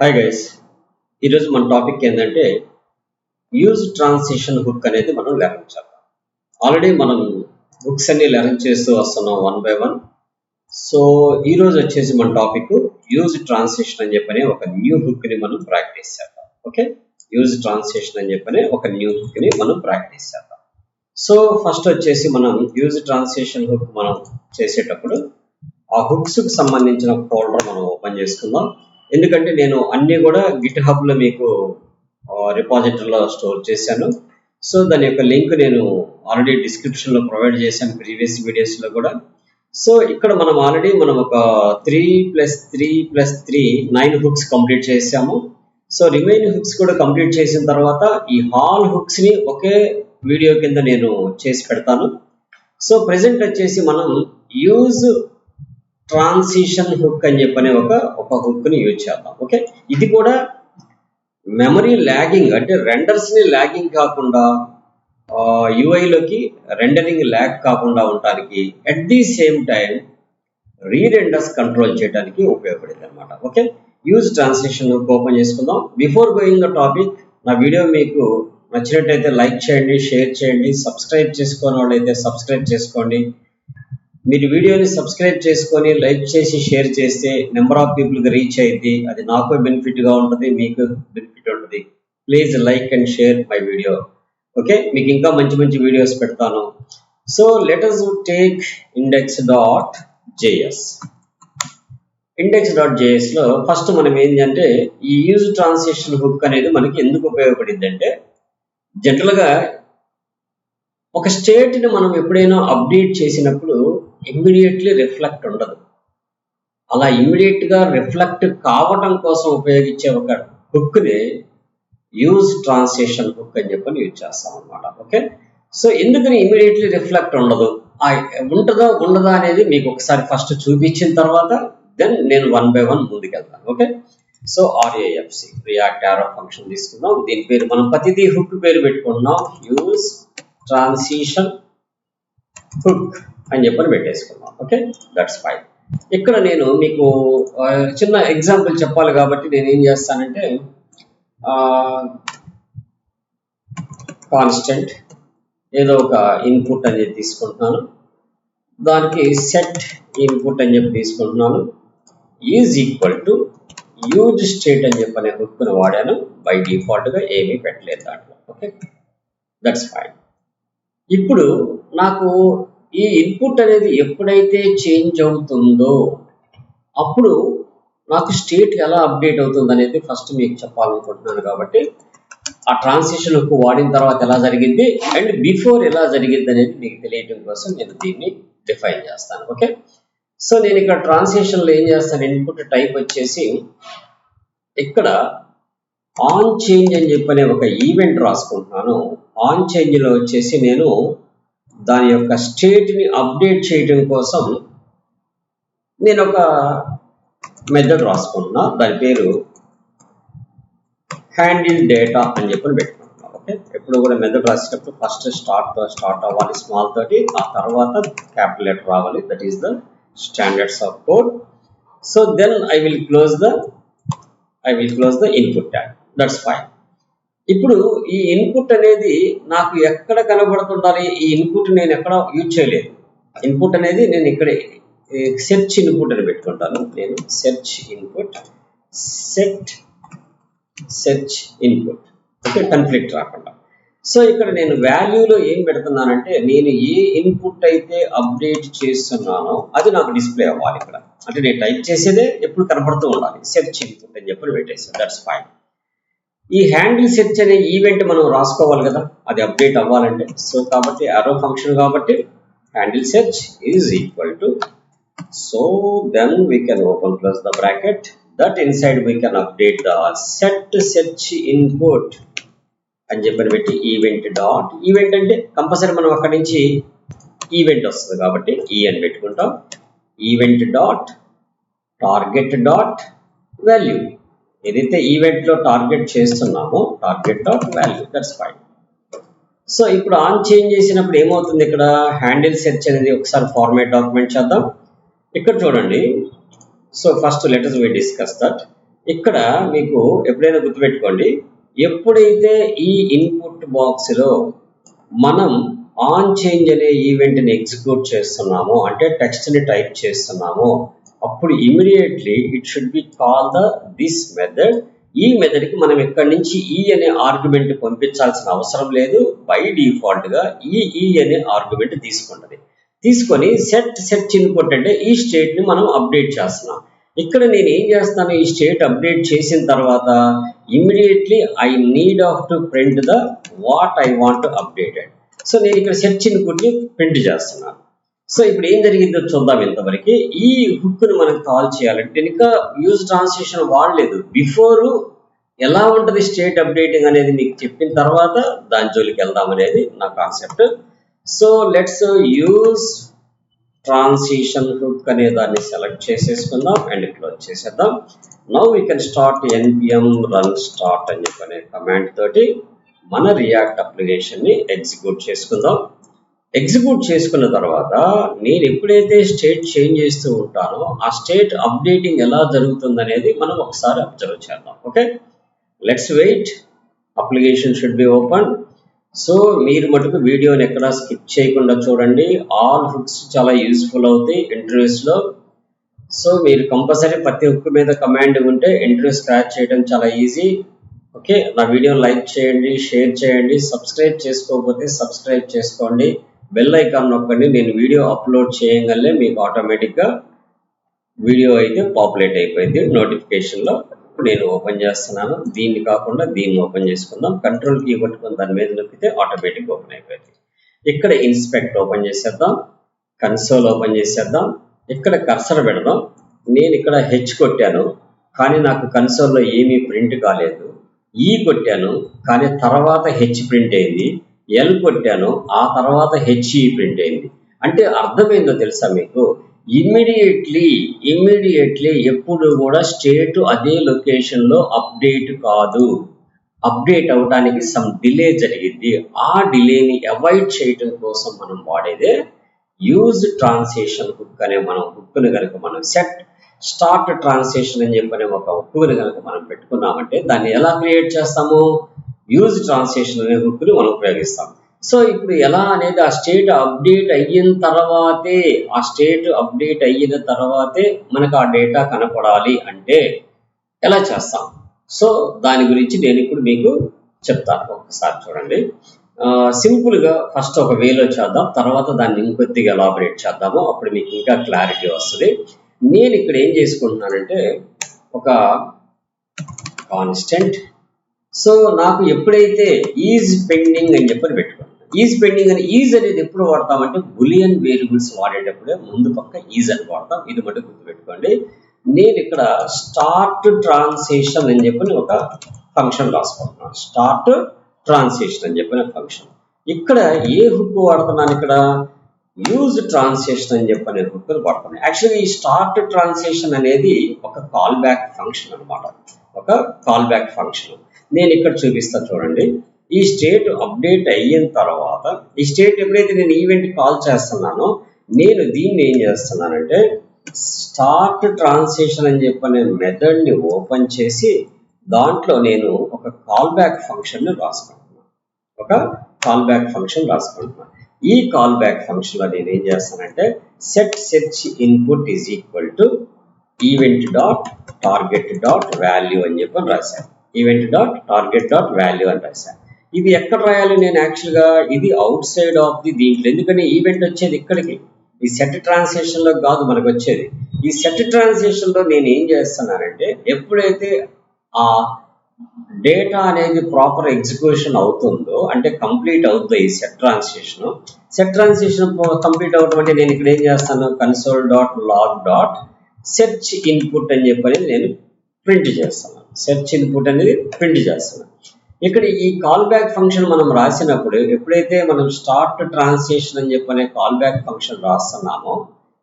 Hi guys ఈరోజు మన topic ఏంటంటే యూజ్ ట్రాన్సిషన్ హుక్ అనేది మనం లెర్న్ చేద్దాం. ఆల్రెడీ మనం హుక్స్ అన్ని లెర్న్ చేస్తూ వస్తున్నాం వన్ బై వన్ సో ఈ రోజు వచ్చేసి మన టాపిక్ యూజ్ ట్రాన్సిషన్ అని చెప్పని ఒక న్యూ హుక్ని మనం ప్రాక్టీస్ చేద్దాం. ఓకే యూజ్ ట్రాన్సిషన్ అని చెప్పని ఒక న్యూ హుక్ని మనం ప్రాక్టీస్ చేద్దాం. సో ఫస్ట్ వచ్చేసి మనం యూజ్ ట్రాన్సిషన్ హుక్ మనం చేసేటప్పుడు ఆ హుక్స్కు సంబంధించిన ఫోల్డర్ మనం ఓపెన్ చేసుకుందాం. ఎందుకంటే నేను అన్ని కూడా గిట్ హబ్లో మీకు రిపాజిటరీలో స్టోర్ చేశాను. సో దాని యొక్క లింక్ నేను ఆల్రెడీ డిస్క్రిప్షన్లో ప్రొవైడ్ చేశాను ప్రీవియస్ వీడియోస్లో కూడా. సో ఇక్కడ మనం ఆల్రెడీ మనం ఒక three plus three plus three nine hooks complete చేసాము సో రిమైనింగ్ హుక్స్ కూడా కంప్లీట్ చేసిన తర్వాత ఈ హాల్ హుక్స్ని ఒకే వీడియో కింద నేను చేసి పెడతాను. సో ప్రెసెంట్ వచ్చేసి మనం యూజ్ ట్రాన్సిషన్ హుక్ అని చెప్పనే ఒక ఒక హుక్ని యూజ్ చేద్దాం. ఓకే? ఇది కూడా మెమరీ ల్యాగింగ్ అంటే రెండర్స్ని ల్యాగింగ్ కాకుండా యూఐలోకి రెండరింగ్ ల్యాగ్ కాకుండా ఉండటానికి at the same time rerenders control చేయడానికి ఉపయోగపడింది అనమాట ఓకే? యూజ్ ట్రాన్స్లేషన్ ఓపెన్ చేసుకుందాం. బిఫోర్ గోయింగ్ ద టాపిక్ నా వీడియో మీకు నచ్చినట్టయితే లైక్ చేయండి షేర్ చేయండి సబ్స్క్రైబ్ చేసుకోని వాళ్ళైతే సబ్స్క్రైబ్ చేసుకోండి. మీరు వీడియోని సబ్స్క్రైబ్ చేసుకొని లైక్ చేసి షేర్ చేస్తే నెంబర్ ఆఫ్ పీపుల్కి రీచ్ అయింది అది నాకు బెనిఫిట్గా ఉంటుంది మీకు బెనిఫిట్ ఉంటుంది. Please like and share my video. Okay? మీకు ఇంకా మంచి మంచి వీడియోస్ పెడతాను. So letters take index dot JS index dot జేఎస్లో first మనం ఏంటంటే ఈ యూజ్ ట్రాన్సాక్షన్ బుక్ అనేది మనకి ఎందుకు ఉపయోగపడింది అంటే జనరల్గా ఒక స్టేట్ని మనం ఎప్పుడైనా అప్డేట్ చేసినప్పుడు ఇమ్మీడియట్లీ రిఫ్లెక్ట్ ఉండదు. అలా ఇమ్మీడియట్గా రిఫ్లెక్ట్ కావటం కోసం ఉపయోగించే ఒక హుక్ని యూజ్ ట్రాన్స్లేషన్ హుక్ అని చెప్పని యూజ్ చేస్తాం అనమాట ఓకే సో ఎందుకని ఇమ్మీడియట్లీ రిఫ్లెక్ట్ ఉండదు? ఉంటుందా ఉండదా అనేది మీకు ఒకసారి ఫస్ట్ చూపించిన తర్వాత దెన్ నేను one by one ముందుకెళ్తాను. Okay so RAFC react arrow function తీసుకుందాం దీని పేరు మనం ప్రతిదీ హుక్ పేరు పెట్టుకుంటున్నాం. యూజ్ ట్రాన్సిషన్ హుక్ అని చెప్పని పెట్టేసుకున్నాం. ఓకే దట్స్ ఫైన్ ఇక్కడ నేను మీకు చిన్న ఎగ్జాంపుల్ చెప్పాలి కాబట్టి నేను ఏం చేస్తానంటే కాన్స్టెంట్ ఏదో ఒక ఇన్పుట్ అని చెప్పి తీసుకుంటున్నాను. దానికి సెట్ ఇన్పుట్ అని చెప్పి తీసుకుంటున్నాను. Is equal to use state అని చెప్పి అనే హుక్ను వాడాను. బై డిఫాల్ట్గా ఏమీ పెట్టలేదు దాంట్లో. ఓకే దట్స్ ఫైన్ ఇప్పుడు నాకు ఈ ఇన్పుట్ అనేది ఎప్పుడైతే చేంజ్ అవుతుందో అప్పుడు నాకు స్టేట్ ఎలా అప్డేట్ అవుతుంది అనేది ఫస్ట్ మీకు చెప్పాలనుకుంటున్నాను కాబట్టి ఆ ట్రాన్సిషన్ హుక్ వాడిన తర్వాత ఎలా జరిగింది అండ్ బిఫోర్ ఎలా జరిగింది అనేది మీకు తెలియటం కోసం నేను దీన్ని డిఫైన్ చేస్తాను ఓకే సో నేను ఇక్కడ ట్రాన్సిషన్లో ఏం చేస్తాను? ఇన్పుట్ టైప్ వచ్చేసి ఇక్కడ ఆన్ చేంజ్ అని చెప్పనే ఒక ఈవెంట్ రాసుకుంటున్నాను. ఆన్ చేంజ్లో వచ్చేసి నేను దాని యొక్క స్టేట్ని అప్డేట్ చేయడం కోసం నేను ఒక మెథడ్ రాసుకుంటున్నా. దాని పేరు హ్యాండిల్ డేటా అని చెప్పి పెట్టుకుంటున్నా. ఓకే ఎప్పుడు కూడా మెథడ్ రాసేటప్పుడు ఫస్ట్ స్టార్ట్ స్టార్ట్ అవ్వాలి స్మాల్ తోటి ఆ తర్వాత క్యాపిటల్ లెటర్ రావాలి. That is the standards of code so then I will close the I will close the input tag that's fine ఇప్పుడు ఈ ఇన్పుట్ అనేది నాకు ఎక్కడ కనబడుతుండాలి? ఈ ఇన్పుట్ నేను ఎక్కడ యూజ్ చేయలేదు. ఇన్పుట్ అనేది నేను ఇక్కడ సెర్చ్ ఇన్పుట్ అని పెట్టుకుంటాను. నేను search input set search input okay conflict రాకుండా. సో ఇక్కడ నేను వాల్యూలో ఏం పెడుతున్నానంటే నేను ఏ ఇన్పుట్ అయితే అప్డేట్ చేస్తున్నానో అది నాకు డిస్ప్లే అవ్వాలి ఇక్కడ. అంటే నేను టైప్ చేసేదే ఎప్పుడు కనబడుతూ ఉండాలి. సెర్చ్ ఇన్పుట్ అని చెప్పి పెట్టేసాను దట్స్ ఫైన్ ఈ హ్యాండిల్ సెర్చ్ అనే ఈవెంట్ మనం రాసుకోవాలి కదా అది అప్డేట్ అవ్వాలంటే. సో కాబట్టి అరో ఫంక్షన్ కాబట్టి handle search is equal to so then we can open plus the bracket that inside we can update the set search input అని చెప్పని పెట్టి ఈవెంట్ డాట్ ఈవెంట్ అంటే కంపల్సరీ మనం అక్కడి నుంచి ఈవెంట్ వస్తుంది కాబట్టి ఈ అని పెట్టుకుంటాం. Event dot target dot value ఏదైతే ఈవెంట్లో టార్గెట్ చేస్తున్నామో target of value that's fine so ఇప్పుడు ఆన్ చేంజ్ చేసినప్పుడు ఏమవుతుంది ఇక్కడ? హ్యాండిల్ సెర్చ్ అనేది ఒకసారి ఫార్మేట్ డాక్యుమెంట్ చేద్దాం. ఇక్కడ చూడండి. So first letters we discuss that ఇక్కడ మీకు ఎప్పుడైనా గుర్తుపెట్టుకోండి. ఎప్పుడైతే ఈ ఇన్పుట్ బాక్స్లో మనం ఆన్ చేంజ్ అనే ఈవెంట్ని ఎగ్జిక్యూట్ చేస్తున్నామో అంటే టెక్స్ట్ని టైప్ చేస్తున్నామో అప్పుడు immediately it should be call the this method ఈ మెథడ్కి మనం ఎక్కడి నుంచి ఈ అనే ఆర్గ్యుమెంట్ పంపించాల్సిన అవసరం లేదు. బై డిఫాల్ట్గా ఈ ఈ అనే ఆర్గ్యుమెంట్ తీసుకుంటది. తీసుకొని సెట్ సెర్చ్ ఇన్పుట్ అంటే ఈ స్టేట్ని మనం అప్డేట్ చేస్తున్నాం. ఇక్కడ నేను ఏం చేస్తాను? ఈ స్టేట్ అప్డేట్ చేసిన తర్వాత immediately I need of to print the what I want updated so నేను ఇక్కడ సెర్చ్ ఇన్పుట్ని ప్రింట్ చేస్తున్నాను. సో ఇప్పుడు ఏం జరిగిందో చూద్దాం ఇంతవరకు ఈ హుక్ని మనం కాల్ చేయాలంటే ఇంకా యూజ్ ట్రాన్స్లేషన్ వాడలేదు. బిఫోర్ ఎలా ఉంటది స్టేట్ అప్డేటింగ్ అనేది మీకు చెప్పిన తర్వాత దాని జోలికి వెళ్దాం అనేది నా concept. So let's use transition hook అనే దాన్ని సెలెక్ట్ చేసేసుకుందాం అండ్ క్లోజ్ చేసేద్దాం. Now we can start npm run start అని చెప్పనే కమాండ్ తోటి మన రియాక్ట్ అప్లికేషన్ని ఎగ్జిక్యూట్ చేసుకుందాం. ఎగ్జిక్యూట్ చేసుకున్న తర్వాత నేను ఎప్పుడైతే స్టేట్ చేంజ్ చేస్తూ ఉంటానో ఆ స్టేట్ అప్డేటింగ్ ఎలా జరుగుతుంది అనేది మనం ఒకసారి అబ్జర్వ్ చేద్దాం. Okay let's wait application should be open so మీరు మటుకు వీడియోని ఎక్కడ స్కిప్ చేయకుండా చూడండి. ఆల్ హుక్స్ చాలా యూస్ఫుల్ అవుతాయి ఇంటర్వ్యూస్లో సో మీరు కంపల్సరీ ప్రతి హుక్ మీద కమాండ్ ఉంటే ఇంటర్వ్యూ స్క్రాచ్ చేయడం చాలా ఈజీ ఓకే నా వీడియో లైక్ చేయండి షేర్ చేయండి సబ్స్క్రైబ్ చేసుకోకపోతే సబ్స్క్రైబ్ చేసుకోండి. బెల్ ఐకాన్ నొక్కండి. నేను వీడియో అప్లోడ్ చేయగలనే మీకు ఆటోమేటిక్గా వీడియో అయితే పాపులేట్ అయిపోయింది. నోటిఫికేషన్లో ఇప్పుడు నేను ఓపెన్ చేస్తున్నాను. దీన్ని కాకుండా దీన్ని ఓపెన్ చేసుకుందాం. కంట్రోల్ కీ పట్టుకుని దాని మీద నొక్కితే ఆటోమేటిక్ ఓపెన్ అయిపోయింది. ఇక్కడ ఇన్స్పెక్ట్ ఓపెన్ చేసేద్దాం. కన్సోల్ ఓపెన్ చేసేద్దాం. ఇక్కడ కర్సర్ పెడదాం. నేను ఇక్కడ హెచ్ కొట్టాను కానీ నాకు కన్సోల్లో ఏమీ ప్రింట్ కాలేదు. ఈ కొట్టాను కానీ తర్వాత హెచ్ ప్రింట్ అయింది. ఎల్ కొట్టాను ఆ తర్వాత హెచ్ఈ ప్రింట్ అయింది. అంటే అర్థమైందో తెలుసా మీకు? ఇమ్మీడియట్లీ ఇమ్మీడియట్లీ ఎప్పుడు కూడా స్టేట్ అదే లొకేషన్లో అప్డేట్ కాదు. అప్డేట్ అవడానికి సమ్ డిలే జరిగింది. ఆ డిలేని అవాయిడ్ చేయటం కోసం మనం వాడేదే యూజ్ ట్రాన్సేషన్ హుక్ అనే మనం హుక్ను కనుక మనం సెట్ స్టార్ట్ ట్రాన్సేషన్ అని చెప్పనే ఒక హుక్కుని కనుక మనం పెట్టుకున్నామంటే దాన్ని ఎలా క్రియేట్ చేస్తాము? యూజ్ ట్రాన్స్లేషన్ అనే హుక్ని మనం ఉపయోగిస్తాం. సో ఇప్పుడు ఎలా అనేది ఆ స్టేట్ అప్డేట్ అయిన తర్వాతే ఆ స్టేట్ అప్డేట్ అయిన తర్వాతే మనకు ఆ డేటా కనపడాలి అంటే ఎలా చేస్తాం? సో దాని గురించి నేను ఇప్పుడు మీకు చెప్తాను ఒకసారి చూడండి. సింపుల్గా ఫస్ట్ ఒక వేలో చేద్దాం తర్వాత దాన్ని ఇంకొద్దిగా ఎలాబరేట్ చేద్దాము అప్పుడు మీకు ఇంకా క్లారిటీ వస్తుంది. నేను ఇక్కడ ఏం చేసుకుంటున్నానంటే ఒక కాన్స్టెంట్ సో నాకు ఎప్పుడైతే ఈజ్ పెండింగ్ అని చెప్పని పెట్టుకున్నాను. ఈజ్ పెండింగ్ అని ఈజ్ అనేది ఎప్పుడు వాడతామంటే బులియన్ వేరియబుల్స్ వాడేటప్పుడే ముందు పక్క ఈజ్ అని వాడతాం. ఇది మటు గుర్తుపెట్టుకోండి. నేను ఇక్కడ స్టార్ట్ ట్రాన్సేషన్ అని చెప్పని ఒక ఫంక్షన్ రాసుకుంటున్నాను. స్టార్ట్ ట్రాన్సేషన్ అని చెప్పిన ఫంక్షన్. ఇక్కడ ఏ హుక్ వాడుతున్నాను ఇక్కడ? యూజ్ ట్రాన్సేషన్ అని చెప్పని హుక్కులు వాడుతున్నాను. యాక్చువల్లీ ఈ స్టార్ట్ ట్రాన్సేషన్ అనేది ఒక కాల్ బ్యాక్ ఫంక్షన్ అనమాట ఒక కాల్ బ్యాక్ ఫంక్షన్. నేను ఇక్కడ చూపిస్తాను చూడండి. ఈ స్టేట్ అప్డేట్ అయిన తర్వాత ఈ స్టేట్ ఎప్పుడైతే నేను ఈవెంట్ కాల్ చేస్తున్నానో నేను దీన్ని ఏం చేస్తున్నానంటే స్టార్ట్ ట్రాన్సేషన్ అని చెప్పనే నేను మెథడ్ని ఓపెన్ చేసి దాంట్లో నేను ఒక కాల్ బ్యాక్ ఫంక్షన్ని రాసుకుంటున్నాను ఒక కాల్ బ్యాక్ ఫంక్షన్ రాసుకుంటున్నాను ఈ కాల్ బ్యాక్ ఫంక్షన్లో నేను ఏం చేస్తానంటే set search input is equal to event dot target dot value అని చెప్పి రాశాను. Event dot target dot value అని రాశాను ఇది ఎక్కడ రాయాలి నేను యాక్చువల్గా ఇది అవుట్ సైడ్ ఆఫ్ ది దీంట్లో. ఎందుకంటే ఈవెంట్ వచ్చేది ఇక్కడికి. ఈ సెట్ ట్రాన్సాక్షన్లో కాదు మనకు వచ్చేది. ఈ సెట్ ట్రాన్సాక్షన్లో నేను ఏం చేస్తున్నానంటే ఎప్పుడైతే ఆ డేటా అనేది ప్రాపర్ ఎగ్జిక్యూషన్ అవుతుందో అంటే కంప్లీట్ అవుతుంది ఈ set transaction set transaction complete అవడం అంటే నేను ఇక్కడ ఏం చేస్తాను? Console dot log dot search input అని చెప్పని నేను ప్రింట్ చేస్తాను. సెర్చ్ ఇన్పుట్ అనేది ప్రింట్ చేస్తున్నాం. ఇక్కడ ఈ కాల్ బ్యాక్ ఫంక్షన్ మనం రాసినప్పుడు ఎప్పుడైతే మనం స్టార్ట్ ట్రాన్స్లేషన్ అని చెప్పనే కాల్ బ్యాక్ ఫంక్షన్ రాస్తున్నామో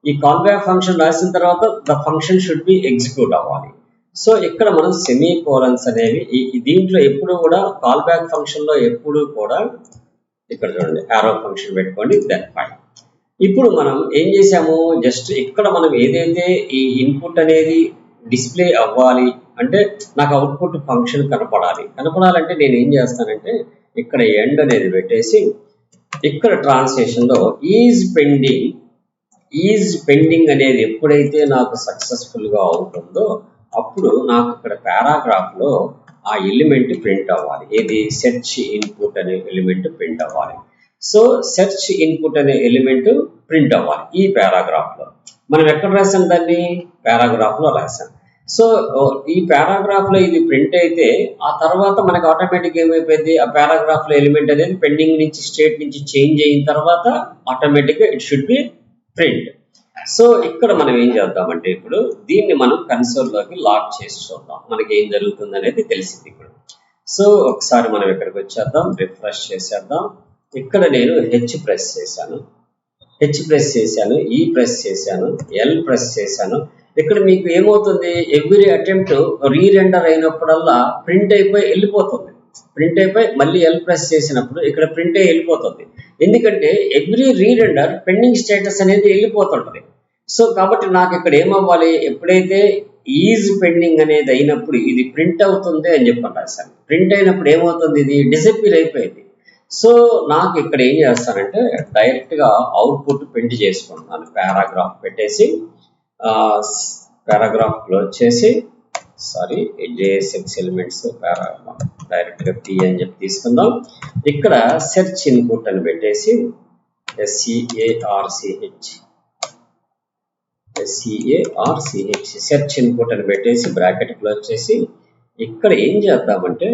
ఈ కాల్ బ్యాక్ ఫంక్షన్ రాసిన తర్వాత the function should be execute అవ్వాలి. సో ఇక్కడ మనం సెమీ కోలన్స్ అనేవి దీంట్లో ఎప్పుడు కూడా కాల్ బ్యాక్ ఫంక్షన్లో ఎప్పుడు కూడా ఇక్కడ చూడండి ఆరో ఫంక్షన్ పెట్టుకోండి దెన్ ఫైన్ ఇప్పుడు మనం ఏం చేసాము జస్ట్ ఇక్కడ మనం ఏదైతే ఈ ఇన్పుట్ అనేది డిస్ప్లే అవ్వాలి అంటే నాకు అవుట్పుట్ ఫంక్షన్ కనపడాలి. కనపడాలంటే నేను ఏం చేస్తానంటే ఇక్కడ ఎండ్ అనేది పెట్టేసి ఇక్కడ ట్రాన్స్లేషన్లో ఈజ్ పెండింగ్ ఈజ్ పెండింగ్ అనేది ఎప్పుడైతే నాకు సక్సెస్ఫుల్గా అవుతుందో అప్పుడు నాకు ఇక్కడ పారాగ్రాఫ్లో ఆ ఎలిమెంట్ ప్రింట్ అవ్వాలి. ఏది? సెర్చ్ ఇన్పుట్ అనే ఎలిమెంట్ ప్రింట్ అవ్వాలి. సో సెర్చ్ ఇన్పుట్ అనే ఎలిమెంట్ ప్రింట్ అవ్వాలి ఈ పారాగ్రాఫ్లో మనం ఎక్కడ రాసాం దాన్ని? పారాగ్రాఫ్లో రాసాం. సో ఈ పారాగ్రాఫ్లో ఇది ప్రింట్ అయితే ఆ తర్వాత మనకి ఆటోమేటిక్ ఏమైపోయింది? ఆ పారాగ్రాఫ్లో ఎలిమెంట్ అనేది పెండింగ్ నుంచి స్టేట్ నుంచి చేంజ్ అయిన తర్వాత ఆటోమేటిక్గా it should be print so ఇక్కడ మనం ఏం చేద్దామంటే ఇప్పుడు దీన్ని మనం కన్సోల్లోకి లాక్ చేసి చూద్దాం. మనకి ఏం జరుగుతుంది అనేది తెలిసింది ఇప్పుడు. సో ఒకసారి మనం ఇక్కడికి వచ్చేద్దాం రిఫ్రెష్ చేసేద్దాం. ఇక్కడ నేను హెచ్ ప్రెస్ చేశాను. హెచ్ ప్రెస్ చేశాను e ఈ ప్రెస్ చేశాను ఎల్ ప్రెస్ చేశాను. ఇక్కడ మీకు ఏమవుతుంది? ఎవ్రీ అటెంప్ట్ రీరెండర్ అయినప్పుడల్లా ప్రింట్ అయిపోయి వెళ్ళిపోతుంది. ప్రింట్ అయిపోయి మళ్ళీ ఎల్ ప్రెస్ చేసినప్పుడు ఇక్కడ ప్రింట్ అయ్యి వెళ్ళిపోతుంది. ఎందుకంటే ఎవ్రీ రీరెండర్ పెండింగ్ స్టేటస్ అనేది వెళ్ళిపోతుంటది. సో కాబట్టి నాకు ఇక్కడ ఏమవ్వాలి? ఎప్పుడైతే ఈజ్ పెండింగ్ అనేది అయినప్పుడు ఇది ప్రింట్ అవుతుంది అని చెప్పండి రాశాను ప్రింట్ అయినప్పుడు ఏమవుతుంది? ఇది డిసప్పీర్ అయిపోయింది. సో నాకు ఇక్కడ ఏం చేస్తానంటే డైరెక్ట్గా అవుట్పుట్ ప్రింట్ చేసుకుంటున్నాను పారాగ్రాఫ్ పెట్టేసి పారాగ్రాఫ్ వచ్చేసి చేసి సారీ జేఎస్ఎక్స్ ఎలిమెంట్స్ పారాగ్రాఫ్ డైరెక్ట్గా పి అని చెప్పి తీసుకుందాం. ఇక్కడ సెర్చ్ ఇన్పుట్ అని పెట్టేసి ఎస్సిఏఆర్సిహెచ్ ఎస్సిఏఆర్సిహెచ్ సెర్చ్ ఇన్పుట్ అని పెట్టేసి బ్రాకెట్ క్లోజ్ చేసి ఇక్కడ ఏం చేద్దామంటే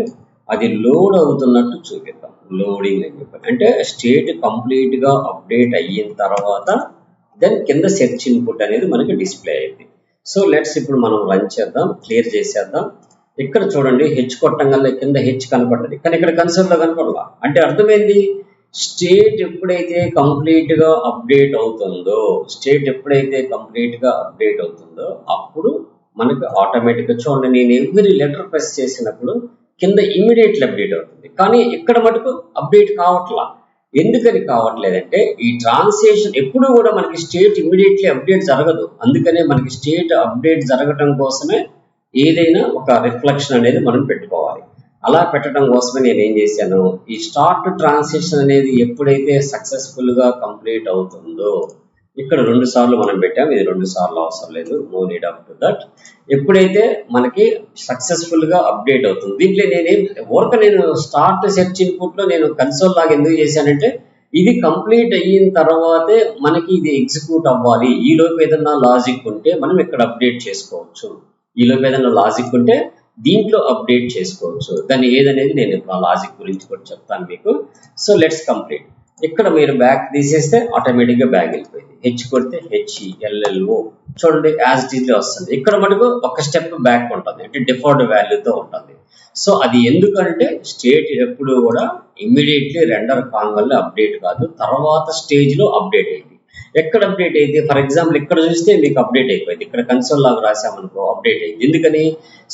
అది లోడ్ అవుతున్నట్టు చూపిద్దాం. లోడింగ్ అని చెప్పి. అంటే స్టేట్ కంప్లీట్గా అప్డేట్ అయిన తర్వాత దెన్ కింద సెర్చ్ ఇన్పుట్ అనేది మనకి డిస్ప్లే అయింది. సో లెట్స్ ఇప్పుడు మనం రన్ చేద్దాం క్లియర్ చేసేద్దాం. ఇక్కడ చూడండి హెచ్ కొట్టంగా కింద హెచ్ కనపడ్డది. కానీ ఇక్కడ కన్సోల్ కనపడలా. అంటే అర్థమైంది? స్టేట్ ఎప్పుడైతే కంప్లీట్గా అప్డేట్ అవుతుందో స్టేట్ ఎప్పుడైతే కంప్లీట్గా అప్డేట్ అవుతుందో అప్పుడు మనకి ఆటోమేటిక్గా చూడండి నేను ఎవ్రీ లెటర్ ప్రెస్ చేసినప్పుడు కింద ఇమీడియట్లీ అప్డేట్ అవుతుంది. కానీ ఇక్కడ మటుకు అప్డేట్ కావట్లా. ఎందుకని కావట్లేదంటే ఈ ట్రాన్సేషన్ ఎప్పుడు కూడా మనకి స్టేట్ ఇమీడియట్లీ అప్డేట్ జరగదు. అందుకనే మనకి స్టేట్ అప్డేట్ జరగటం కోసమే ఏదైనా ఒక రిఫ్లెక్షన్ అనేది మనం పెట్టుకోవాలి. అలా పెట్టడం కోసమే నేను ఏం చేశాను? ఈ స్టార్ట్ ట్రాన్సాక్షన్ అనేది ఎప్పుడైతే సక్సెస్ఫుల్గా కంప్లీట్ అవుతుందో ఇక్కడ రెండు సార్లు మనం పెట్టాం ఇది రెండు సార్లు అవసరం లేదు no need up to that ఎప్పుడైతే మనకి సక్సెస్ఫుల్గా అప్డేట్ అవుతుంది దీంట్లో నేనేం వర్క్ నేను స్టార్ట్ సెర్చ్ ఇన్పుట్లో నేను కన్సోల్ లాగా ఎందుకు చేశానంటే ఇది కంప్లీట్ అయిన తర్వాతే మనకి ఇది ఎగ్జిక్యూట్ అవ్వాలి. ఈ లోపు ఏదన్నా లాజిక్ ఉంటే మనం ఇక్కడ అప్డేట్ చేసుకోవచ్చు. ఈ లోపు ఏదన్నా లాజిక్ ఉంటే దీంట్లో అప్డేట్ చేసుకోవచ్చు. దాన్ని ఏదనేది నేను ఇప్పుడు ఆ లాజిక్ గురించి కూడా చెప్తాను మీకు. సో లెట్స్ కంప్లీట్ ఇక్కడ మీరు బ్యాక్ తీసేస్తే ఆటోమేటిక్గా బ్యాక్ వెళ్ళిపోయింది. హెచ్ కొడితే హెచ్ఈ ఎల్ఎల్ఓ చూడండి యాజ్ ఇట్ వస్తుంది. ఇక్కడ మటుకు ఒక స్టెప్ బ్యాక్ ఉంటుంది. అంటే డిఫాల్ట్ వాల్యూతో ఉంటుంది. సో అది ఎందుకంటే స్టేట్ ఎప్పుడు కూడా ఇమ్మీడియట్లీ రెండర్ కాన్ వల్ల అప్డేట్ కాదు. తర్వాత స్టేజ్లో అప్డేట్ అయింది. ఎక్కడ అప్డేట్ అయింది? ఫర్ ఎగ్జాంపుల్ ఇక్కడ చూస్తే మీకు అప్డేట్ అయిపోయింది. ఇక్కడ కన్సోల్ లాగా రాసామనుకో అప్డేట్ అయింది. ఎందుకని?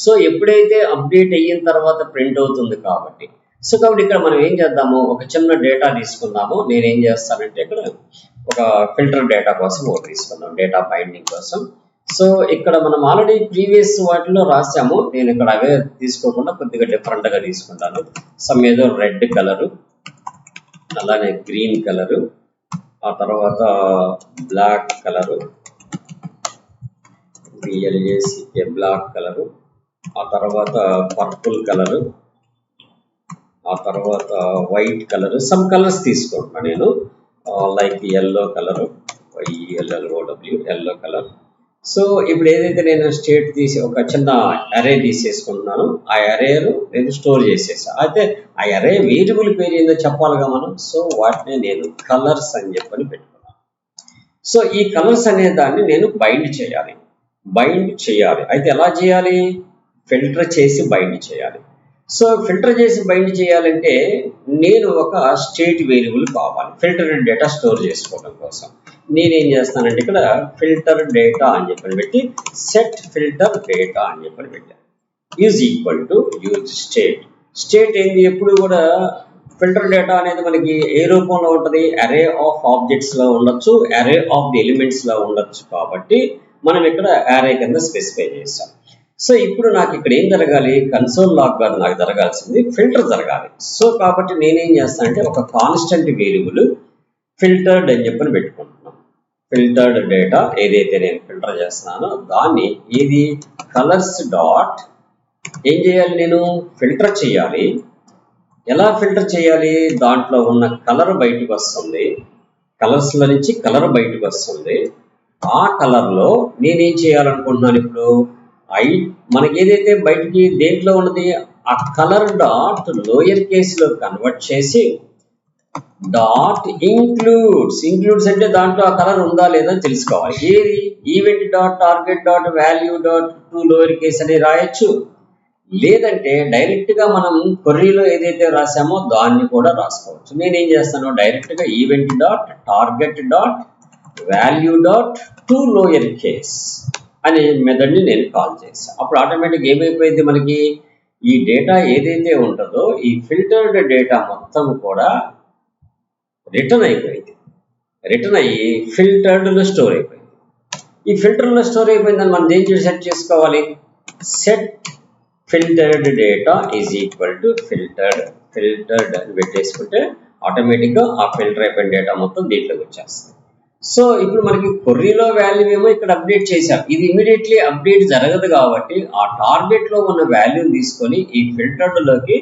సో ఎప్పుడైతే అప్డేట్ అయిన తర్వాత ప్రింట్ అవుతుంది కాబట్టి సో కాబట్టి ఇక్కడ మనం ఏం చేద్దాము? ఒక చిన్న డేటా తీసుకుందాము. నేను ఏం చేస్తానంటే ఇక్కడ ఒక ఫిల్టర్ డేటా కోసం ఒకటి తీసుకుందాం డేటా బైండింగ్ కోసం. సో ఇక్కడ మనం ఆల్రెడీ ప్రీవియస్ వాటిలో రాసాము. నేను ఇక్కడ అవే తీసుకోకుండా కొద్దిగా డిఫరెంట్గా తీసుకుంటాను. సమ్ ఏదో రెడ్ కలరు అలానే గ్రీన్ కలరు ఆ తర్వాత black colour B L A C K black colour ఆ తర్వాత పర్పుల్ కలరు ఆ తర్వాత వైట్ కలర్ సమ్ కలర్స్ తీసుకుంటున్నాను నేను like yellow colour Y L L O W yellow colour. So ఇప్పుడు ఏదైతే నేను స్టేట్ తీసి ఒక చిన్న అరే తీసేసుకుంటున్నాను ఆ అరేను నేను స్టోర్ చేసేసా. అయితే ఆ అరే వేరియబుల్ పేరు ఏందో చెప్పాలిగా మనం? సో వాటిని నేను కలర్స్ అని చెప్పని పెట్టుకున్నాను సో ఈ కలర్స్ అనే దాన్ని నేను బైండ్ చేయాలి. బైండ్ చేయాలి. అయితే ఎలా చేయాలి? ఫిల్టర్ చేసి బైండ్ చేయాలి. సో ఫిల్టర్ చేసి బైండ్ చేయాలంటే నేను ఒక స్టేట్ వేరియబుల్ కావాలి. ఫిల్టర్ డేటా స్టోర్ చేసుకోవడం కోసం. నేనేం చేస్తానంటే ఇక్కడ ఫిల్టర్ డేటా అని చెప్పని పెట్టి సెట్ ఫిల్టర్ డేటా అని చెప్పని పెట్టాను is equal to use state. State ఏంది? ఎప్పుడు కూడా ఫిల్టర్ డేటా అనేది మనకి ఏ రూపంలో ఉంటుంది? అరే ఆఫ్ ఆబ్జెక్ట్స్లో ఉండొచ్చు అరే ఆఫ్ ది ఎలిమెంట్స్లో ఉండొచ్చు కాబట్టి మనం ఇక్కడ అరే కింద స్పెసిఫై చేస్తాం. సో ఇప్పుడు నాకు ఇక్కడ ఏం జరగాలి? కన్సోల్ లాగ్ కాదు నాకు జరగాల్సింది ఫిల్టర్ జరగాలి. సో కాబట్టి నేనేం చేస్తాను అంటే ఒక కాన్స్టెంట్ వేరియబుల్ ఫిల్టర్డ్ అని చెప్పని పెట్టుకుంటున్నాను ఫిల్టర్డ్ డేటా ఏదైతే నేను ఫిల్టర్ చేస్తున్నానో దాన్ని ఇది కలర్స్ డాట్ ఏం చేయాలి నేను? ఫిల్టర్ చేయాలి. ఎలా ఫిల్టర్ చేయాలి? దాంట్లో ఉన్న కలర్ బయటకు వస్తుంది. కలర్స్లో నుంచి కలర్ బయటకు వస్తుంది. ఆ కలర్లో నేనేం చేయాలనుకుంటున్నాను ఇప్పుడు? ఐ మనకి ఏదైతే బయటికి దేంట్లో ఉన్నది ఆ కలర్ డాట్ లోయర్ కేస్లో కన్వర్ట్ చేసి డాట్ ఇంక్లూడ్స్. ఇంక్లూడ్స్ అంటే దాంట్లో ఆ కలర్ ఉందా లేదా తెలుసుకోవాలి. ఏది? Event dot target dot value dot to lower case అని రాయొచ్చు. లేదంటే డైరెక్ట్గా మనం కొర్రీలో ఏదైతే రాసామో దాన్ని కూడా రాసుకోవచ్చు. నేనేం చేస్తాను? డైరెక్ట్గా event dot target dot value dot to lower case. అనే మెథడ్ని నేను కాల్ చేశాను అప్పుడు ఆటోమేటిక్ ఏమైపోయింది మనకి? ఈ డేటా ఏదైతే ఉంటుందో ఈ ఫిల్టర్డ్ డేటా మొత్తం కూడా రిటర్న్ అయిపోయింది. రిటర్న్ అయ్యి ఫిల్టర్డ్లో స్టోర్ అయిపోయింది. ఈ ఫిల్టర్లో స్టోర్ అయిపోయిందని మనం ఏం చేసి సెట్ చేసుకోవాలి? Set filtered data is equal to filtered. Filtered అని పెట్టేసుకుంటే ఆటోమేటిక్గా ఆ ఫిల్టర్ అయిపోయిన డేటా మొత్తం దీంట్లోకి వచ్చేస్తుంది. సో ఇప్పుడు మనకి కొర్రీలో వాల్యూ ఏమో ఇక్కడ అప్డేట్ చేశాం. ఇది ఇమీడియట్లీ అప్డేట్ జరగదు కాబట్టి ఆ టార్గెట్లో ఉన్న వాల్యూని తీసుకొని ఈ ఫిల్టర్డ్లోకి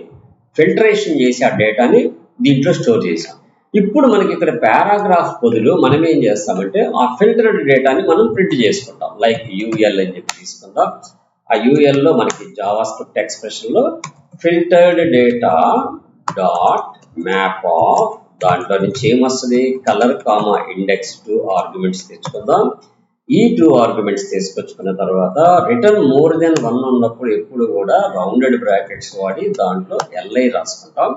ఫిల్టరేషన్ చేసి ఆ డేటాని దీంట్లో స్టోర్ చేసాం ఇప్పుడు మనకి ఇక్కడ పారాగ్రాఫ్ బదులు మనం ఏం చేస్తామంటే ఆ ఫిల్టర్డ్ డేటాని మనం ప్రింట్ చేసుకుంటాం. లైక్ యూఎల్ అని చెప్పి తీసుకుందాం. ఆ యూఎల్లో మనకి జావాస్క్రిప్ట్ ఎక్స్ప్రెషన్లో ఎక్స్ప్రెషన్లో filtered data dot map of దాంట్లో నుంచి ఏమొస్తుంది? Colour comma index two arguments తెచ్చుకుందాం. ఈ టూ ఆర్గ్యుమెంట్స్ తీసుకొచ్చుకున్న తర్వాత రిటర్న్ మోర్ దెన్ వన్ ఉన్నప్పుడు ఎప్పుడు కూడా రౌండెడ్ బ్రాకెట్స్ వాడి దాంట్లో ఎల్ఐ రాసుకుంటాం.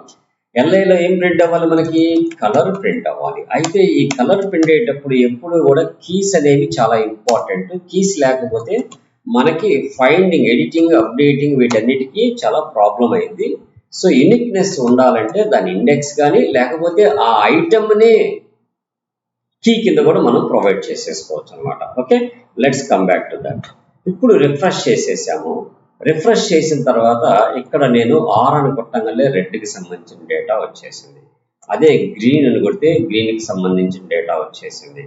ఎల్ఐలో ఏం ప్రింట్ అవ్వాలి మనకి? కలర్ ప్రింట్ అవ్వాలి. అయితే ఈ కలర్ ప్రింట్ అయ్యేటప్పుడు ఎప్పుడు కూడా కీస్ అనేవి చాలా ఇంపార్టెంట్ కీస్ లేకపోతే మనకి ఫైండింగ్ ఎడిటింగ్ అప్డేటింగ్ వీటన్నిటికీ చాలా ప్రాబ్లం అయింది. సో యూనిక్నెస్ ఉండాలంటే దాని ఇండెక్స్ కానీ లేకపోతే ఆ ఐటమ్ని కీ కింద కూడా మనం ప్రొవైడ్ చేసేసుకోవచ్చు అనమాట okay let's come back to that ఇప్పుడు రిఫ్రెష్ చేసేసాము. రిఫ్రెష్ చేసిన తర్వాత ఇక్కడ నేను ఆర్ అని కొట్టంగానే రెడ్కి సంబంధించిన డేటా వచ్చేసింది. అదే గ్రీన్ అని కొడితే గ్రీన్కి సంబంధించిన డేటా వచ్చేసింది.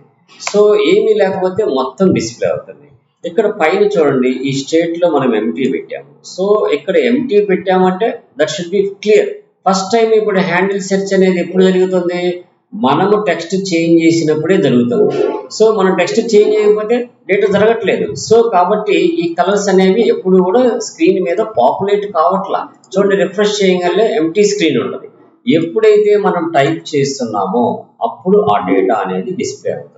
సో ఏమీ లేకపోతే మొత్తం డిస్ప్లే అవుతుంది. ఇక్కడ పైన చూడండి ఈ స్టేట్లో మనం ఎంటీ పెట్టాము సో ఇక్కడ ఎంటీ పెట్టామంటే that should be clear first time ఇప్పుడు హ్యాండిల్ సెర్చ్ అనేది ఎప్పుడు జరుగుతుంది? మనము టెక్స్ట్ చేంజ్ చేసినప్పుడే జరుగుతుంది. సో మనం టెక్స్ట్ చేంజ్ చేయకపోతే డేటా జరగట్లేదు. సో కాబట్టి ఈ కలర్స్ అనేవి ఎప్పుడు కూడా స్క్రీన్ మీద పాపులేట్ కావట్లా. చూడండి రిఫ్రెష్ చేయగలే ఎంటీ స్క్రీన్ ఉంటుంది. ఎప్పుడైతే మనం టైప్ చేస్తున్నామో అప్పుడు ఆ డేటా అనేది డిస్ప్లే అవుతుంది.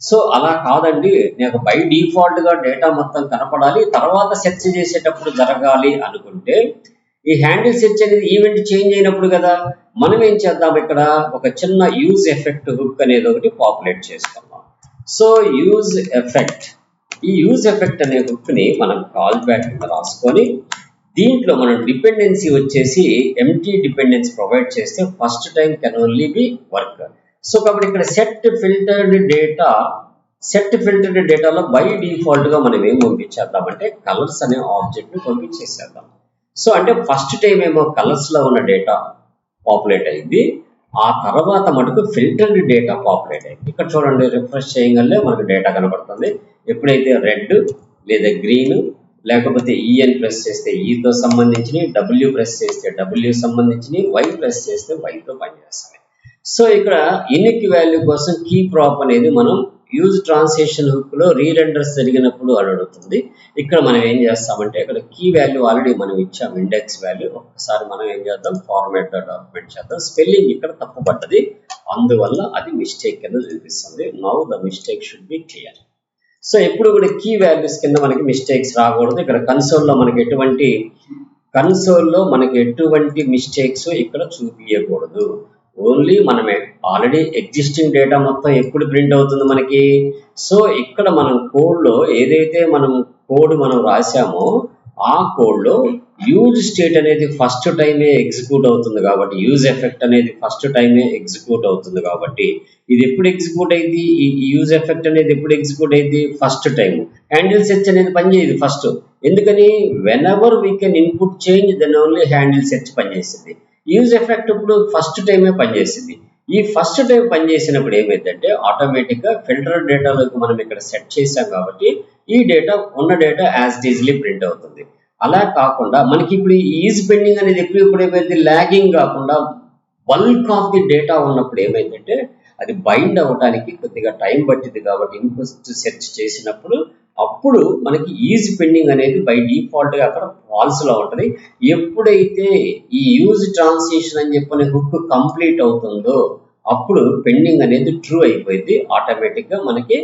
సో అలా కాదండి. నేను బై డిఫాల్ట్గా డేటా మొత్తం కనపడాలి. తర్వాత సెర్చ్ చేసేటప్పుడు జరగాలి అనుకుంటే ఈ హ్యాండిల్ సెర్చ్ అనేది ఈవెంట్ చేంజ్ అయినప్పుడు కదా మనం ఏం చేద్దాం ఇక్కడ? ఒక చిన్న యూజ్ ఎఫెక్ట్ హుక్ అనేది ఒకటి పాపులేట్ చేసుకుందాం సో యూజ్ ఎఫెక్ట్. ఈ యూజ్ ఎఫెక్ట్ అనే హుక్ని మనం కాల్ బ్యాక్ కింద రాసుకొని దీంట్లో మనం డిపెండెన్సీ వచ్చేసి ఎంటీ డిపెండెన్స్ ప్రొవైడ్ చేస్తే first time can only be work so కాబట్టి ఇక్కడ set filtered data set filtered డేటాలో బై డిఫాల్ట్గా మనం ఏం పంపించేద్దామంటే కలర్స్ అనే ఆబ్జెక్ట్ని పంపించేసేద్దాం. సో అంటే ఫస్ట్ టైం ఏమో కలర్స్లో ఉన్న డేటా పాపులేట్ అయింది. ఆ తర్వాత మటుకు ఫిల్టర్డ్ డేటా పాపులేట్ అయింది. ఇక్కడ చూడండి రిఫ్రెష్ చేయగలే మనకు డేటా కనబడుతుంది. ఎప్పుడైతే రెడ్ లేదా గ్రీన్ లేకపోతే e ఈఎన్ ప్రెస్ చేస్తే e ఈతో సంబంధించినవి డబ్ల్యూ ప్రెస్ చేస్తే డబ్ల్యూ సంబంధించినవి వై ప్రెస్ చేస్తే వైతో పనిచేస్తాయి. సో ఇక్కడ యూనిక్ వాల్యూ కోసం కీ ప్రాప్ అనేది మనం యూజ్ ట్రాన్స్లేషన్ హుక్లో రీరెండర్స్ జరిగినప్పుడు అడుగుతుంది. ఇక్కడ మనం ఏం చేస్తామంటే ఇక్కడ కీ వాల్యూ ఆల్రెడీ మనం ఇచ్చాం ఇండెక్స్ వాల్యూ ఒక్కసారి మనం ఏం చేద్దాం? ఫార్మేట్ డాక్యుమెంట్ చేద్దాం. స్పెల్లింగ్ ఇక్కడ తప్పు పడ్డది అందువల్ల అది మిస్టేక్ కింద చూపిస్తుంది. Now the mistake should be clear so ఎప్పుడు కూడా కీ వాల్యూస్ కింద మనకి మిస్టేక్స్ రాకూడదు. ఇక్కడ కన్సోల్లో మనకి ఎటువంటి కన్సోల్లో మనకి ఎటువంటి మిస్టేక్స్ ఇక్కడ చూపించకూడదు ఓన్లీ మనమే. ఆల్రెడీ ఎగ్జిస్టింగ్ డేటా మొత్తం ఎప్పుడు ప్రింట్ అవుతుంది మనకి? సో ఇక్కడ మనం కోడ్లో ఏదైతే మనం కోడ్ మనం రాసామో ఆ కోడ్లో యూజ్ స్టేట్ అనేది ఫస్ట్ టైమే ఎగ్జిక్యూట్ అవుతుంది కాబట్టి యూజ్ ఎఫెక్ట్ అనేది ఫస్ట్ టైమే ఎగ్జిక్యూట్ అవుతుంది కాబట్టి ఇది ఎప్పుడు ఎగ్జిక్యూట్ అయింది? ఈ యూజ్ ఎఫెక్ట్ అనేది ఎప్పుడు ఎగ్జిక్యూట్ అయింది? ఫస్ట్ టైం హ్యాండిల్ సెర్చ్ అనేది పనిచేయదు ఫస్ట్ ఎందుకని? When ever we can input change then only handle search పనిచేసింది యూజ్ ఎఫెక్ట్ ఇప్పుడు ఫస్ట్ టైమే పనిచేసింది. ఈ ఫస్ట్ టైం పనిచేసినప్పుడు ఏమైందంటే ఆటోమేటిక్గా ఫిల్టర్ డేటాలోకి మనం ఇక్కడ సెట్ చేసాం కాబట్టి ఈ డేటా ఉన్న డేటా యాజ్ ఈజీలీ ప్రింట్ అవుతుంది. అలా కాకుండా మనకి ఇప్పుడు ఈజ్ పెండింగ్ అనేది ఎప్పుడు ఇప్పుడు ఏమైంది లాగింగ్ కాకుండా బల్క్ ఆఫ్ ది డేటా ఉన్నప్పుడు ఏమైందంటే అది బైండ్ అవ్వడానికి కొద్దిగా టైం పట్టింది కాబట్టి ఇంట్రెస్ట్ సెర్చ్ చేసినప్పుడు అప్పుడు మనకి ఈజ్ పెండింగ్ అనేది బై డిఫాల్ట్గా అక్కడ ఫాల్స్లో ఉంటుంది. ఎప్పుడైతే ఈ యూజ్ ట్రాన్సిషన్ అని చెప్పిన హుక్ కంప్లీట్ అవుతుందో అప్పుడు పెండింగ్ అనేది ట్రూ అయిపోయింది. ఆటోమేటిక్గా మనకి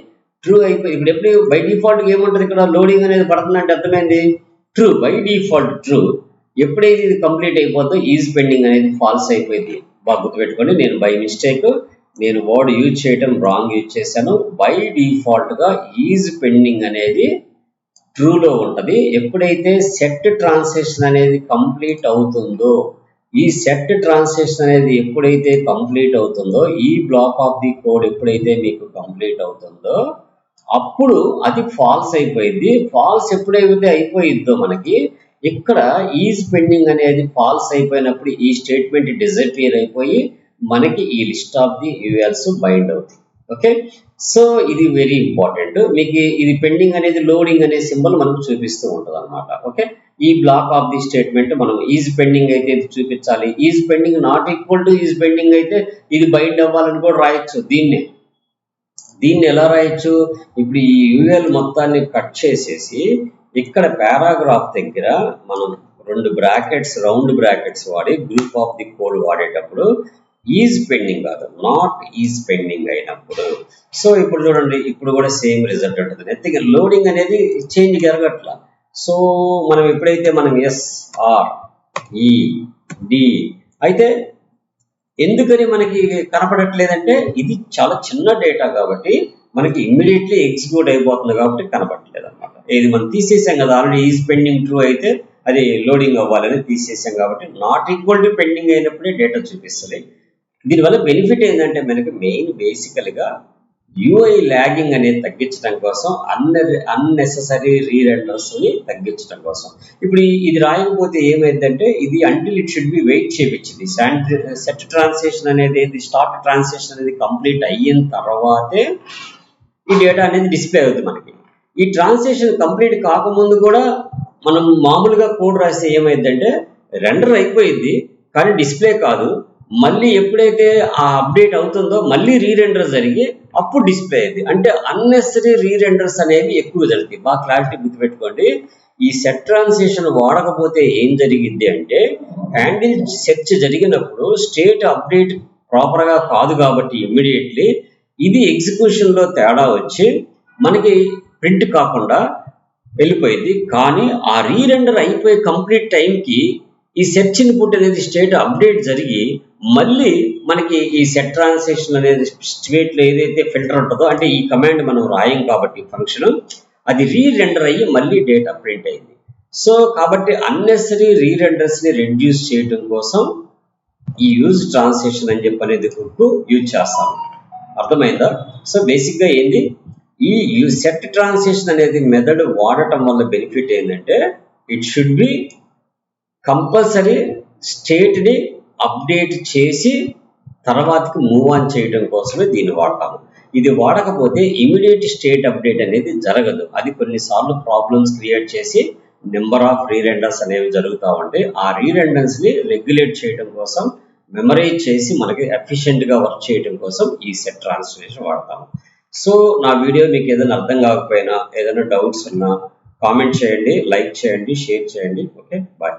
ట్రూ అయిపోయింది. ఇప్పుడు ఎప్పుడు బై డిఫాల్ట్ ఏముంటుంది ఇక్కడ? లోడింగ్ అనేది పడుతుందంటే అర్థమైంది. ట్రూ బై డిఫాల్ట్ ట్రూ ఎప్పుడైతే ఇది కంప్లీట్ అయిపోతుందో ఈజ్ పెండింగ్ అనేది ఫాల్స్ అయిపోయింది. బాగా గుర్తుపెట్టుకోండి. నేను బై మిస్టేక్ నేను వర్డ్ యూజ్ చేయడం రాంగ్ యూజ్ చేశాను. బై డిఫాల్ట్గా ఈజ్ పెండింగ్ అనేది ట్రూలో ఉంటుంది. ఎప్పుడైతే సెట్ ట్రాన్సాక్షన్ అనేది కంప్లీట్ అవుతుందో ఈ సెట్ ట్రాన్సాక్షన్ అనేది ఎప్పుడైతే కంప్లీట్ అవుతుందో ఈ బ్లాక్ ఆఫ్ ది కోడ్ ఎప్పుడైతే మీకు కంప్లీట్ అవుతుందో అప్పుడు అది ఫాల్స్ అయిపోయింది. ఫాల్స్ ఎప్పుడైతే అయిపోయిందో మనకి ఇక్కడ ఈజ్ పెండింగ్ అనేది ఫాల్స్ అయిపోయినప్పుడు ఈ స్టేట్మెంట్ డిజర్పియర్ అయిపోయి మనకి ఈ లిస్ట్ ఆఫ్ ది యూఎల్స్ బైండ్ అవుతుంది ఓకే సో ఇది వెరీ ఇంపార్టెంట్ మీకు ఇది పెండింగ్ అనేది లోడింగ్ అనే సింబల్ మనకు చూపిస్తూ ఉంటుంది అనమాట ఓకే ఈ బ్లాక్ ఆఫ్ ది స్టేట్మెంట్ మనం ఈజ్ పెండింగ్ అయితే ఇది చూపించాలి. Is pending not equal to is pending అయితే ఇది బైండ్ అవ్వాలని కూడా రాయొచ్చు దీన్నే. దీన్ని ఎలా రాయొచ్చు? ఇప్పుడు ఈ యూఎల్ మొత్తాన్ని కట్ చేసేసి ఇక్కడ పారాగ్రాఫ్ దగ్గర మనం రెండు బ్రాకెట్స్ రౌండ్ బ్రాకెట్స్ వాడి గ్రూప్ ఆఫ్ ది కోడ్ వాడేటప్పుడు ఈజ్ పెండింగ్ కాదు నాట్ ఈజ్ పెండింగ్ అయినప్పుడు. సో ఇప్పుడు చూడండి ఇప్పుడు కూడా సేమ్ రిజల్ట్ ఉంటుంది. అయితే లోడింగ్ అనేది చేంజ్ జరగట్ల సో మనం ఎప్పుడైతే మనం ఎస్ ఆర్ ఈ డి అయితే ఎందుకని మనకి కనపడట్లేదంటే ఇది చాలా చిన్న డేటా కాబట్టి మనకి ఇమ్మీడియట్లీ ఎగ్జిక్యూట్ అయిపోతుంది కాబట్టి కనపడట్లేదు అనమాట ఇది మనం తీసేసాం కదా ఆల్రెడీ ఈజ్ పెండింగ్ ట్రూ అయితే అది లోడింగ్ అవ్వాలని తీసేసాం కాబట్టి నాట్ ఈక్వల్ టు పెండింగ్ అయినప్పుడే డేటా చూపిస్తుంది దీనివల్ల బెనిఫిట్ ఏంటంటే మనకి మెయిన్ బేసికల్గా యూఐ ల్యాగింగ్ అనేది తగ్గించడం కోసం అన్న అన్నెసరీ రీరెండర్స్ని తగ్గించడం కోసం. ఇప్పుడు ఇది రాయకపోతే ఏమైందంటే ఇది until it should be wait చేయించింది. సెట్ ట్రాన్సాక్షన్ uh, అనేది ఇది స్టార్ట్ ట్రాన్సాక్షన్ అనేది కంప్లీట్ అయిన తర్వాతే ఈ డేటా అనేది డిస్ప్లే అవుతుంది మనకి. ఈ ట్రాన్సాక్షన్ కంప్లీట్ కాకముందు కూడా మనం మామూలుగా కోడ్ రాస్తే ఏమైందంటే రెండర్ అయిపోయింది కానీ డిస్ప్లే కాదు. మళ్ళీ ఎప్పుడైతే ఆ అప్డేట్ అవుతుందో మళ్ళీ రీరెండర్ జరిగి అప్పుడు డిస్ప్లే అయింది అంటే అన్నెసరీ రీరెండర్స్ అనేవి ఎక్కువ జరిగింది బాగా క్లారిటీ గుర్తుపెట్టుకోండి. ఈ సెట్ ట్రాన్సిషన్ వాడకపోతే ఏం జరిగింది అంటే హ్యాండిల్ సెర్చ్ జరిగినప్పుడు స్టేట్ అప్డేట్ ప్రాపర్గా కాదు కాబట్టి ఇమ్మీడియట్లీ ఇది ఎగ్జిక్యూషన్లో తేడా వచ్చి మనకి ప్రింట్ కాకుండా వెళ్ళిపోయింది. కానీ ఆ రీరెండర్ అయిపోయే కంప్లీట్ టైంకి ఈ సెర్చ్ ఇన్పుట్ అనేది స్టేట్ అప్డేట్ జరిగి మళ్ళీ మనకి ఈ సెట్ ట్రాన్సాక్షన్ అనేది స్టేట్లో ఏదైతే ఫిల్టర్ ఉంటుందో అంటే ఈ కమాండ్ మనం రాయం కాబట్టి ఫంక్షన్ అది రీరెండర్ అయ్యి మళ్ళీ డేటా ప్రింట్ అయింది. సో కాబట్టి అన్నెసరీ రీరెండర్స్ని రెడ్యూస్ చేయడం కోసం ఈ యూజ్ ట్రాన్సాక్షన్ అని చెప్పి అనేది గ్రూప్ యూజ్ చేస్తాం అర్థమైందా? సో బేసిక్గా ఏంది? ఈ సెట్ ట్రాన్సాక్షన్ అనేది మెథడ్ వాడటం వల్ల బెనిఫిట్ ఏంటంటే ఇట్ షుడ్ బి కంపల్సరీ స్టేట్ని అప్డేట్ చేసి తర్వాతకి మూవ్ ఆన్ చేయడం కోసమే దీన్ని వాడతాము. ఇది వాడకపోతే ఇమీడియట్ స్టేట్ అప్డేట్ అనేది జరగదు. అది కొన్నిసార్లు ప్రాబ్లమ్స్ క్రియేట్ చేసి నెంబర్ ఆఫ్ రీరెండర్స్ అనేవి జరుగుతూ ఉంటాయి ఆ రీరెండర్స్ని రెగ్యులేట్ చేయడం కోసం మెమరైజ్ చేసి మనకి ఎఫిషియెంట్గా వర్క్ చేయడం కోసం ఈ సెట్ ట్రాన్స్లేషన్ వాడతాము. సో నా వీడియో మీకు ఏదైనా అర్థం కాకపోయినా ఏదైనా డౌట్స్ ఉన్నా కామెంట్ చేయండి లైక్ చేయండి షేర్ చేయండి. Okay bye